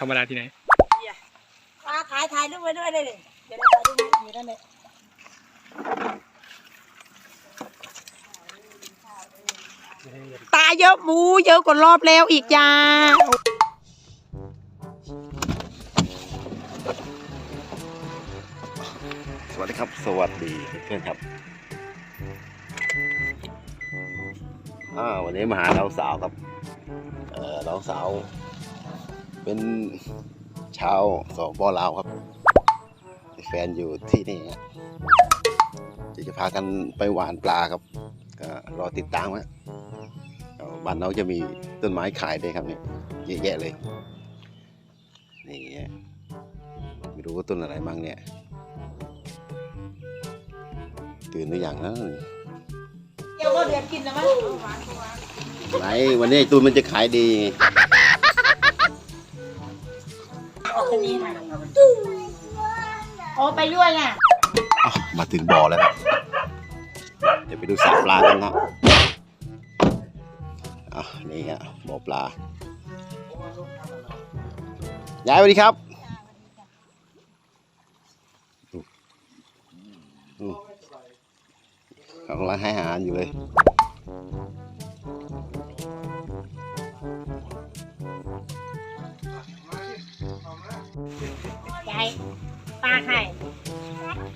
ธรรมดาที่ไหนมาถ่ายถ่ายรูปไว้ด้วยเลยเดี๋ยวเราถ่ายรูปอยู่นั่นเลยตาเยอะหมูเยอะกว่ารอบแล้วอีกจ้าสวัสดีครับ สวัสดีเพื่อนๆครับอ่าวันนี้มาหาน้องสาวครับ เอ่อน้องสาว เป็นชาวสปลาวครับมีแฟนอยู่ที่นี่ฮะเดี๋ยวจะพากันไปหวานปลาครับ ก็รอติดตามฮะเดี๋ยวบ้านน้องจะมีต้นไม้ขายด้วยครับเนี่ยเยอะแยะเลย นี่ฮะไม่รู้ว่าต้นอะไรมั่งเนี่ย ตื่นหรือยังนะเดี๋ยวก็เดือนกินแล้วมั้งไหนวันนี้ไอ้ตูนมันจะขายดีไง ออกทางนี้นะโอ้ไปด้วยน่ะอ้าวมาถึงบ่อแล้วครับเดี๋ยวไปดูสระปลากันนะอะนี่ฮะบ่อปลา ยายสวัสดีครับอืมกำลังให้อาหารอยู่เลยาไข่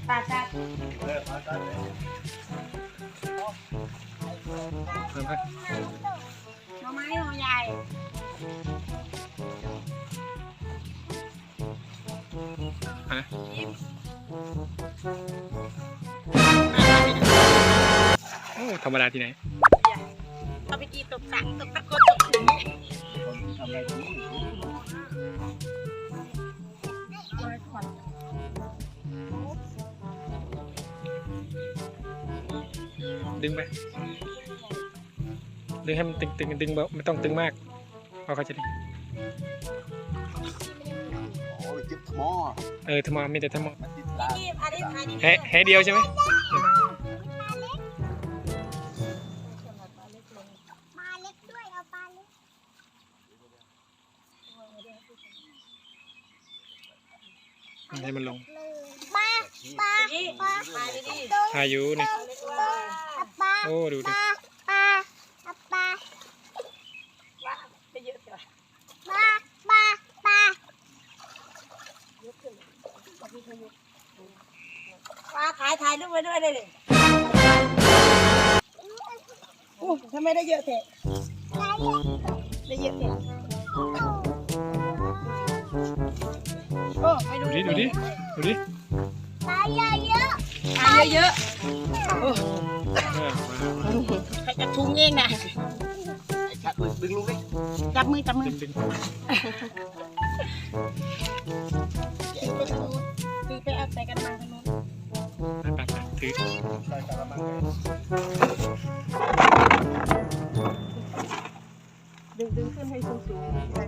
ปลาซัดเพิ่มให้หน่อไม้หน่อใหญ่โอ้ธรรมดาที่ไหนเอาไปกีตกสังตกตะกดตกอย่างนี้ ดึงไป ดึงให้มันตึงตึงดึงแบบไม่ต้องตึงมากเพราะเขาจะได้โอ้ยจิ๊บหมอเออทำไมมีแต่ทำไมมาติดปลานี่อันนี้อันนี้แฮแฮเดียวใช่ไหมให้มันลงนี่มาดีดีอายุนี่ เล็กว่าโอ้ดูดิว่าไปเยอะเถอะมาถ่ายถ่ายรูปไว้ด้วยเลยโอ้ทำไมได้เยอะเถอะได้เยอะเถอะโอ้ไม่ดูดิดูดิดูดิถ่าเยอะอ่ามามาๆใครจะทุงเอะดึงลูกดิจับมือจับมือดึงดึงคือ ไปเอาใส่กันมาทางนู้นไปไปไปถือดึงดึงขึ้นให้สูงสูงใส่ขอ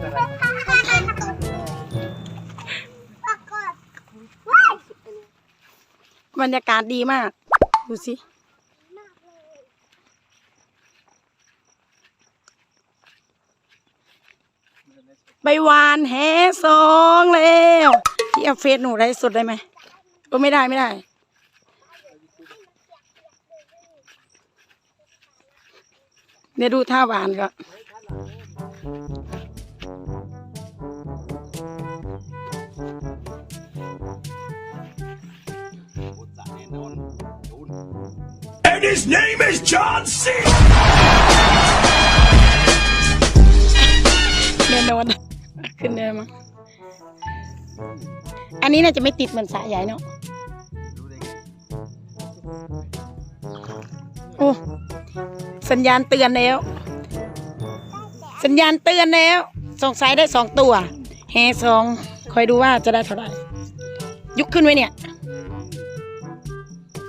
เป็นอะไรบรรยากาศดีมาก ดูสิไปวานแหสองแล้วพี่เอาเฟซหนูได้สดได้ไหมเออไม่ได้ไม่ได้เดี๋ยวดูท่าหวานก่ his name is John C. แน่นอนขึ้นเนินมาอันนี้น่าจะไม่ติดเหมือนสระใหญ่เนาะโอ้สัญญาณเตือนแล้ว สัญญาณเตือนแล้วสงสัยได้สองตัวแฮสองคอยดูว่าจะได้เท่าไหร่ยุกขึ้นไว้เนี่ย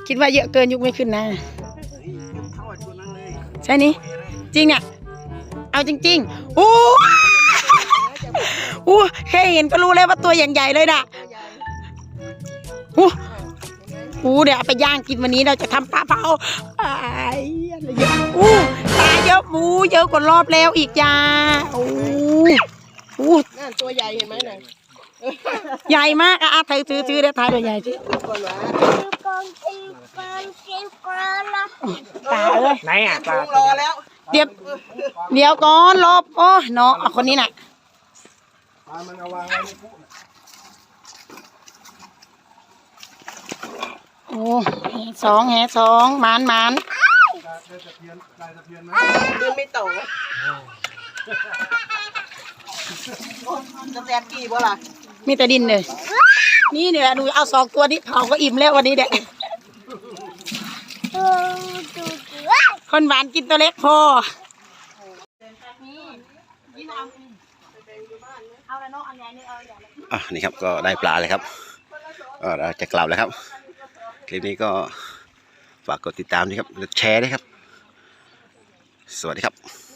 คิดว่าเยอะเกินยุกไม่ขึ้นนะ ใช่นี่จริงอะเอาจริงๆอู้อู้แค่เห็นก็รู้แล้วว่าตัวอย่ใหญ่เลยนะอู้อู้เดี๋ยวเอาไปย่างกินวันนี้เราจะทำปลาเผาอ้ายเยอะอู้ปลาเยอะหมูเยอะกว่ารอบแล้วอีกจ้าอู้อู้นั่นตัวใหญ่เห็นไหมน่ะ ใหญ่มากอะอะถือถือถือเดี๋ยวถ่ายตัวใหญ่สิก่อนวะตายเลยไหนอะปลารอแล้วเดี๋ยวเดี๋ยวก่อนรอบโอ้เนาะเอาคนนี้น่ะปลามันเอาวางไว้ในคุโอ้แห่สองแห่สองหมานหมานเดินไม่โตจะแซมกี่บ่ล่ะ มีแต่ดินเลยนี่เนี่ยหนูเอาสองตัวนี้เผาก็อิ่มแล้ววันนี้เด็กคนหวานกินตัวเล็กพออะนี่ครับก็ได้ปลาเลยครับเอ่อเราจะกลับแล้วครับ คลิปนี้ก็ฝากกดติดตามด้วยครับและแชร์ด้วยครับ สวัสดีครับ